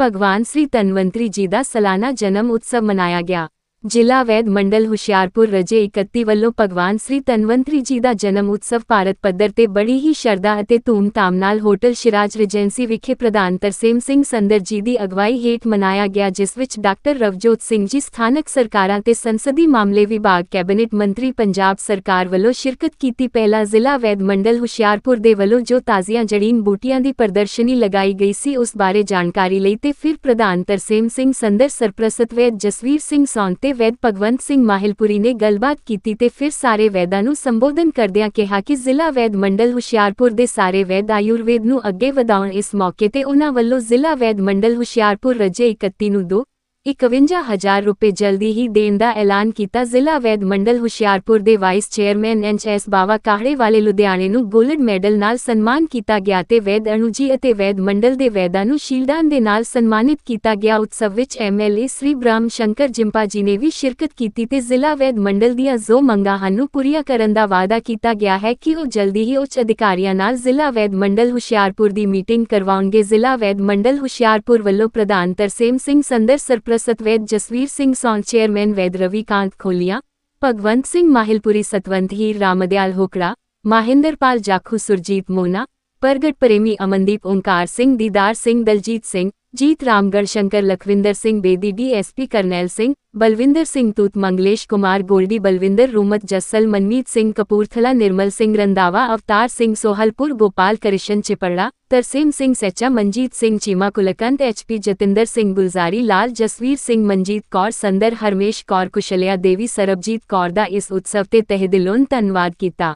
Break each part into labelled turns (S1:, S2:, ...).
S1: ਭਗਵਾਨ ਸ੍ਰੀ ਧਨਵੰਤਰੀ ਜੀ ਦਾ ਸਾਲਾਨਾ ਜਨਮ ਉਤਸਵ ਮਨਾਇਆ ਗਿਆ। ਜ਼ਿਲ੍ਹਾ ਵੈਦ ਮੰਡਲ ਹੁਸ਼ਿਆਰਪੁਰ ਰਜੇ 31 ਵੱਲੋਂ ਭਗਵਾਨ ਸ੍ਰੀ ਧਨਵੰਤਰੀ ਜੀ ਦਾ ਜਨਮ ਉਤਸਵ ਭਾਰਤ ਪੱਧਰ ਤੇ ਬੜੀ ਹੀ ਸ਼ਰਧਾ ਅਤੇ ਧੂਮਧਾਮ ਨਾਲ ਹੋਟਲ ਸ਼ਿਰਾਜ ਰੀਜੈਂਸੀ ਵਿਖੇ ਪ੍ਰਧਾਨ ਤਰਸੇਮ ਸਿੰਘ ਸੰਦਰ ਜੀ ਦੀ ਅਗਵਾਈ ਹੇਠ ਮਨਾਇਆ ਗਿਆ, ਜਿਸ ਵਿੱਚ ਡਾਕਟਰ ਰਵਜੋਤ ਸਿੰਘ ਜੀ ਸਥਾਨਕ ਸਰਕਾਰਾਂ ਤੇ ਸੰਸਦੀ ਮਾਮਲੇ ਵਿਭਾਗ ਕੈਬਨਿਟ ਮੰਤਰੀ ਪੰਜਾਬ ਸਰਕਾਰ ਵੱਲੋਂ ਸ਼ਿਰਕਤ ਕੀਤੀ। ਪਹਿਲਾ ਜ਼ਿਲ੍ਹਾ ਵੈਦ ਮੰਡਲ ਹੁਸ਼ਿਆਰਪੁਰ ਦੇ ਵੱਲੋਂ ਜੋ ਤਾਜ਼ੀਆਂ ਜੜੀਨ ਬੂਟੀਆਂ ਦੀ ਪ੍ਰਦਰਸ਼ਨੀ ਲਗਾਈ ਗਈ ਸੀ, ਉਸ ਬਾਰੇ ਜਾਣਕਾਰੀ ਲਈ ਤੇ ਫਿਰ ਪ੍ਰਧਾਨ ਤਰਸੇਮ ਸਿੰਘ ਸੰਦਰ ਸਰਪ੍ਰਸਤ ਵੈਦ ਜਸਵੀਰ ਸਿੰਘ ਸੌਂਗ ਤੇ ਵੈਦ ਭਗਵੰਤ ਸਿੰਘ ਮਾਹਿਲਪੁਰੀ ਨੇ ਗੱਲਬਾਤ ਕੀਤੀ ਤੇ ਫਿਰ ਸਾਰੇ ਵੈਦਾਂ ਨੂੰ ਸੰਬੋਧਨ ਕਰਦਿਆਂ ਕਿਹਾ ਕਿ ਜ਼ਿਲ੍ਹਾ ਵੈਦ ਮੰਡਲ ਹੁਸ਼ਿਆਰਪੁਰ ਦੇ ਸਾਰੇ ਵੈਦ ਆਯੁਰਵੇਦ ਨੂੰ ਅੱਗੇ ਵਧਾਉਣ ਇਸ ਮੌਕੇ ਤੇ ਉਹਨਾਂ ਵੱਲੋਂ ਜ਼ਿਲ੍ਹਾ ਵੈਦ ਮੰਡਲ ਹੁਸ਼ਿਆਰਪੁਰ ਰਜੇ 31 ਨੂੰ ਦੋ 51000 ਰੁਪਏ ਜਲਦੀ ਹੀ ਦੇਣ ਦਾ ਐਲਾਨ ਕੀਤਾ ਜ਼ਿਲ੍ਹਾ ਵੈਦ ਮੰਡਲ ਹੁਸ਼ਿਆਰਪੁਰ ਦੇ ਵਾਈਸ ਚੇਅਰਮੈਨ ਐਸ ਬਾਵਾ ਕਾਹੜੇ ਵਾਲੇ ਲੁਧਿਆਣੇ ਨੂੰ ਗੋਲਡ ਮੈਡਲ ਨਾਲ ਸਨਮਾਨ ਕੀਤਾ ਗਿਆ ਤੇ ਵੈਦ ਅਣੂਜੀ ਅਤੇ ਵੈਦ ਮੰਡਲ ਦੇ ਵੈਦਾਂ ਨੂੰ ਸ਼ੀਲਦਾਨ ਦੇ ਨਾਲ ਸਨਮਾਨਿਤ ਕੀਤਾ ਗਿਆ। ਉਤਸਵ ਵਿੱਚ ਐਮਐਲਏ ਸ੍ਰੀ ਬ੍ਰਹਮ ਸ਼ੰਕਰ ਜਿੰਪਾ ਜੀ ਨੇ ਵੀ ਸ਼ਿਰਕਤ ਕੀਤੀ ਤੇ ਜ਼ਿਲ੍ਹਾ ਵੈਦ ਮੰਡਲ ਦੀਆਂ ਜੋ ਮੰਗਾਂ ਹਨ ਨੂੰ ਪੂਰੀਆਂ ਕਰਨ ਦਾ ਵਾਅਦਾ ਕੀਤਾ ਗਿਆ ਹੈ ਕਿ ਉਹ ਜਲਦੀ ਹੀ ਉੱਚ ਅਧਿਕਾਰੀਆਂ ਨਾਲ ਜ਼ਿਲ੍ਹਾ ਵੈਦ ਮੰਡਲ ਹੁਸ਼ਿਆਰਪੁਰ ਦੀ ਮੀਟਿੰਗ ਕਰਵਾਉਣਗੇ। ਜ਼ਿਲ੍ਹਾ ਵੈਦ ਮੰਡਲ ਹੁਸ਼ਿਆਰਪੁਰ ਵੱਲੋਂ ਪ੍ਰਧਾਨ ਤਰਸੇਮ ਸਿੰਘ ਸੰਦਰ ਸਰਪ੍ਰਸਤ ਵੈਦ ਜਸਵੀਰ ਸਿੰਘ ਸੌਂ ਚੇਅਰਮੈਨ ਵੈਦ ਰਵੀਕਾਂਤ ਖੋਲੀਆ ਭਗਵੰਤ ਸਿੰਘ ਮਾਹਿਲਪੁਰੀ ਸਤਵੰਤ ਹੀਰ ਰਾਮਦਿਆਲ ਹੋਕੜਾ ਮਹਿੰਦਰਪਾਲ ਜਾਖੂ ਸੁਰਜੀਤ ਮੋਨਾ ਪ੍ਰਗਟ ਪ੍ਰੇਮੀ ਅਮਨਦੀਪ ਓਂਕਾਰ ਸਿੰਘ ਦੀਦਾਰ ਸਿੰਘ ਦਲਜੀਤ ਸਿੰਘ ਜੀਤ ਰਾਮਗੜ ਸ਼ੰਕਰ ਲਖਵਿੰਦਰ ਸਿੰਘ ਬੇਦੀ ਡੀਐਸਪੀ ਕਰਨੈਲ ਸਿੰਘ ਬਲਵਿੰਦਰ ਸਿੰਘ ਤੂਤ ਮੰਗਲੇਸ਼ ਕੁਮਾਰ ਗੋਲਡੀ ਬਲਵਿੰਦਰ ਰੂਮਤ ਜੱਸਲ ਮਨਮੀਤ ਸਿੰਘ ਕਪੂਰਥਲਾ ਨਿਰਮਲ ਸਿੰਘ ਰੰਦਾਵਾ ਅਵਤਾਰ ਸਿੰਘ ਸੋਹਲਪੁਰ ਗੋਪਾਲ ਕ੍ਰਿਸ਼ਨ ਚਿਪੜਾ ਤਰਸੇਮ ਸਿੰਘ ਸੈਚਾ ਮਨਜੀਤ ਸਿੰਘ ਚੀਮਾ ਕੁਲਕੰਤ ਐਚਪੀ ਜਤਿੰਦਰ ਸਿੰਘ ਗੁਲਜ਼ਾਰੀ ਲਾਲ ਜਸਵੀਰ ਸਿੰਘ ਮਨਜੀਤ ਕੌਰ ਸੰਦਰ ਹਰਮੇਸ਼ ਕੌਰ ਕੁਸ਼ਲਿਆ ਦੇਵੀ ਸਰਬਜੀਤ ਕੌਰ ਦਾ ਇਸ ਉਤਸਵ ਤੇ ਤਹਿ ਦਿਲੋਂ ਧੰਨਵਾਦ ਕੀਤਾ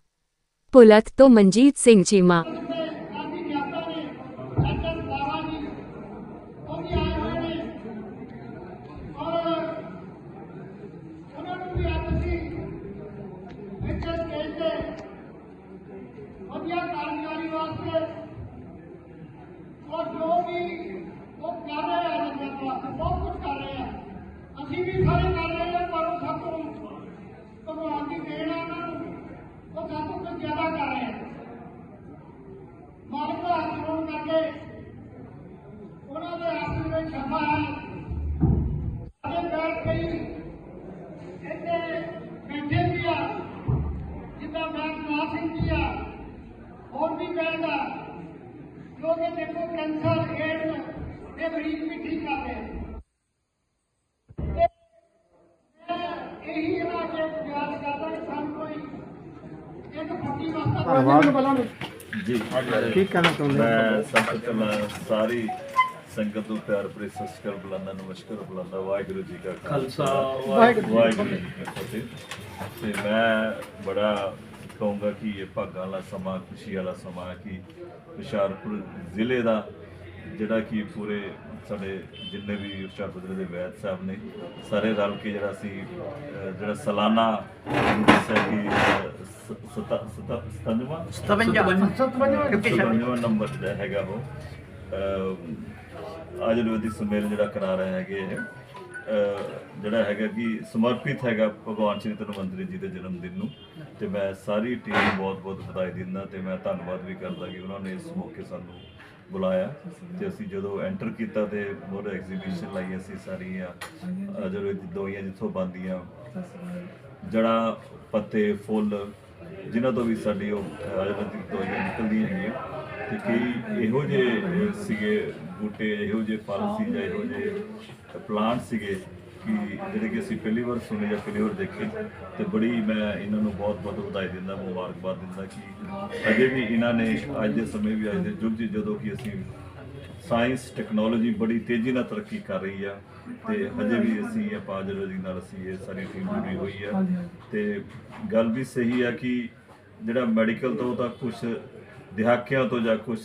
S1: ਪੁਲਤ ਤੋਂ ਮਨਜੀਤ ਸਿੰਘ ਚੀਮਾ
S2: ਕਾਫੀ ਵਿਆਪਤਾ ਨੇ ਐਚਐਸ ਬਾਵਾ ਜੀ ਉਹ ਵੀ ਆਏ ਹੋਏ ਨੇ ਔਰ ਉਹਨਾਂ ਨੂੰ ਵੀ ਅੱਜ ਅਸੀਂ ਇੱਥੇ ਸਟੇਜ ਤੇ ਵਧੀਆ ਕਾਰਗੁਜ਼ਾਰੀ ਵਾਸਤੇ ਔਰ ਜੋ ਵੀ ਉਹ ਕਰ ਰਹੇ ਆ ਜਨਤਾ ਵਾਸਤੇ ਬਹੁਤ ਕੁਝ ਕਰ ਰਹੇ ਆ ਅਸੀਂ ਵੀ ਸਾਰੇ ਕਰ ਰਹੇ ਆ ਪਰ ਉਹ ਸਭ ਤੋਂ ਭਗਵਾਨ ਦੀ ਦੇਣ ਆ ਉਹਨਾਂ ਨੂੰ। ਉਹ ਸਭ ਤੋਂ ਕੁਝ ਜ਼ਿਆਦਾ ਕਰ ਰਹੇ ਆ। ਮਾਲਕ ਦਾ ਹੱਥ ਹੋਣ ਕਰਕੇ ਉਹਨਾਂ ਦੇ ਹੱਥ ਵਿੱਚ ਛਾਪਾ ਹੈ। ਅਜੇ ਬੈਠ ਗਈ ਇੱਥੇ ਬੈਠੇ ਵੀ ਆ। ਜਿੱਦਾਂ ਮੈਂ ਸਿੰਘ ਜੀ ਆ, ਹੋਰ ਵੀ ਬੈਠਦਾ ਜੋ ਕਿਉਂਕਿ ਦੇਖੋ ਕੈਂਸਰ ਏਡਸ ਦੇ ਮਰੀਜ਼ ਵੀ ਠੀਕ ਕਰਦੇ ਆ। ਕੋਈ ਇੱਕ ਫੱਟੀ ਵਾਸਤਾ
S3: ਜੀ।
S4: ਕੀ ਕਹਿਣਾ ਚਾਹੁੰਦੇ ਹੋ?
S3: ਮੈਂ ਸੰਗਤ ਨਾਲ ਸਾਰੀ ਸੰਗਤ ਨੂੰ ਪਿਆਰ ਭਰੀ ਸਤਿ ਸ਼੍ਰੀ ਅਕਾਲ ਬੁਲਾਉਂਦਾ ਨਮਸਕਾਰ ਬੁਲਾਉਂਦਾ ਵਾਹਿਗੁਰੂ ਜੀ ਕਾ ਖਾਲਸਾ
S4: ਵਾਹਿਗੁਰੂ
S3: ਵਾਹਿਗੁਰੂ ਜੀ ਕੀ ਫਤਿਹ। ਤੇ ਮੈਂ ਬੜਾ ਕਹੂੰਗਾ ਕਿ ਇਹ ਭਾਗਾਂ ਵਾਲਾ ਸਮਾਂ ਖੁਸ਼ੀ ਵਾਲਾ ਸਮਾਂ ਕਿ ਹੁਸ਼ਿਆਰਪੁਰ ਜ਼ਿਲ੍ਹੇ ਦਾ ਜਿਹੜਾ ਕਿ ਪੂਰੇ ਸਾਡੇ ਜਿੰਨੇ ਵੀ ਹੁਸ਼ਿਆਰਪੁਰ ਜ਼ਿਲ੍ਹੇ ਦੇ ਵੈਦ ਸਾਹਿਬ ਨੇ ਸਾਰੇ ਰਲ ਕੇ ਜਿਹੜਾ ਸੀ ਅਹ, ਜਿਹੜਾ ਸਾਲਾਨਾ ਦੱਸਿਆ ਕਿ ਅਹ, ਸ- ਸਤਾ- ਸਤਾ- ਸਤਵੰਜਵਾਂ? 57 ਨੰਬਰ ਜਿਹੜਾ ਹੈਗਾ ਉਹ ਆਯੁਰਵੈਦਿਕ ਸੰਮੇਲਨ ਜਿਹੜਾ ਕਰਾ ਰਹੇ ਹੈਗੇ ਇਹ ਜਿਹੜਾ ਹੈਗਾ ਕਿ ਸਮਰਪਿਤ ਹੈਗਾ ਭਗਵਾਨ ਸ਼੍ਰੀ ਧਨਵੰਤਰੀ ਜੀ ਦੇ ਜਨਮ ਦਿਨ ਨੂੰ। ਤੇ ਮੈਂ ਸਾਰੀ ਟੀਮ ਨੂੰ ਬਹੁਤ-ਬਹੁਤ ਵਧਾਈ ਦਿੰਦਾ ਤੇ ਮੈਂ ਧੰਨਵਾਦ ਵੀ ਕਰਦਾ ਕਿ ਉਹਨਾਂ ਨੇ ਇਸ ਮੌਕੇ ਸਾਨੂੰ ਬੁਲਾਇਆ ਤੇ ਅਸੀਂ ਜਦੋਂ ਐਂਟਰ ਕੀਤਾ ਤੇ ਮੋਰ ਐਗਜ਼ੀਬਿਸ਼ਨ ਲਾਈ ਅਸੀਂ ਸਾਰੀਆਂ ਆਯੁਰਵੈਦਿਕ ਦਵਾਈਆਂ ਜਿੱਥੋਂ ਬਣਦੀਆਂ ਜੜਾਂ ਪੱਤੇ, ਫੁੱਲ, ਜਿਨ੍ਹਾਂ ਤੋਂ ਵੀ ਸਾਡੀ ਉਹ ਆਯੁਰਵੈਦਿਕ ਦਵਾਈਆਂ ਨਿਕਲਦੀਆਂ ਹੈਗੀਆਂ। ਤੇ ਕਈ ਇਹੋ ਜਿਹੇ ਸੀਗੇ ਬੂਟੇ, ਇਹੋ ਜਿਹੇ ਫਲ ਸੀ ਜਾਂ ਇਹੋ ਜਿਹੇ ਪਲਾਂਟ ਸੀਗੇ ਕਿ ਜਿਹੜੇ ਕਿ ਅਸੀਂ ਪਹਿਲੀ ਵਾਰ ਸੁਣੇ ਜਾਂ ਪਹਿਲੀ ਵਾਰ ਦੇਖੇ ਤੇ ਬੜੀ ਮੈਂ ਇਹਨਾਂ ਨੂੰ ਬਹੁਤ ਬਹੁਤ ਵਧਾਈ ਦਿੰਦਾ ਮੁਬਾਰਕਬਾਦ ਦਿੰਦਾ ਕਿ ਅਜੇ ਵੀ ਇਹਨਾਂ ਨੇ ਅੱਜ ਦੇ ਸਮੇਂ ਵੀ ਅੱਜ ਦੇ ਯੁੱਗ 'ਚ ਜਦੋਂ ਕਿ ਅਸੀਂ ਸਾਇੰਸ ਟੈਕਨੋਲੋਜੀ ਬੜੀ ਤੇਜ਼ੀ ਨਾਲ ਤਰੱਕੀ ਕਰ ਰਹੀ ਆ ਤੇ ਹਜੇ ਵੀ ਅਸੀਂ ਆਪਾਂ ਜਰੂਰੀ ਨਾਲ ਅਸੀਂ ਇਹ ਸਾਰੀ ਟੀਮ ਜੁੜੀ ਹੋਈ ਆ। ਤੇ ਗੱਲ ਵੀ ਸਹੀ ਆ ਕਿ ਜਿਹੜਾ ਮੈਡੀਕਲ ਤੋਂ ਤਾਂ ਕੁਝ ਦਿਹਾਕਿਆਂ ਤੋਂ ਜਾਂ ਕੁਝ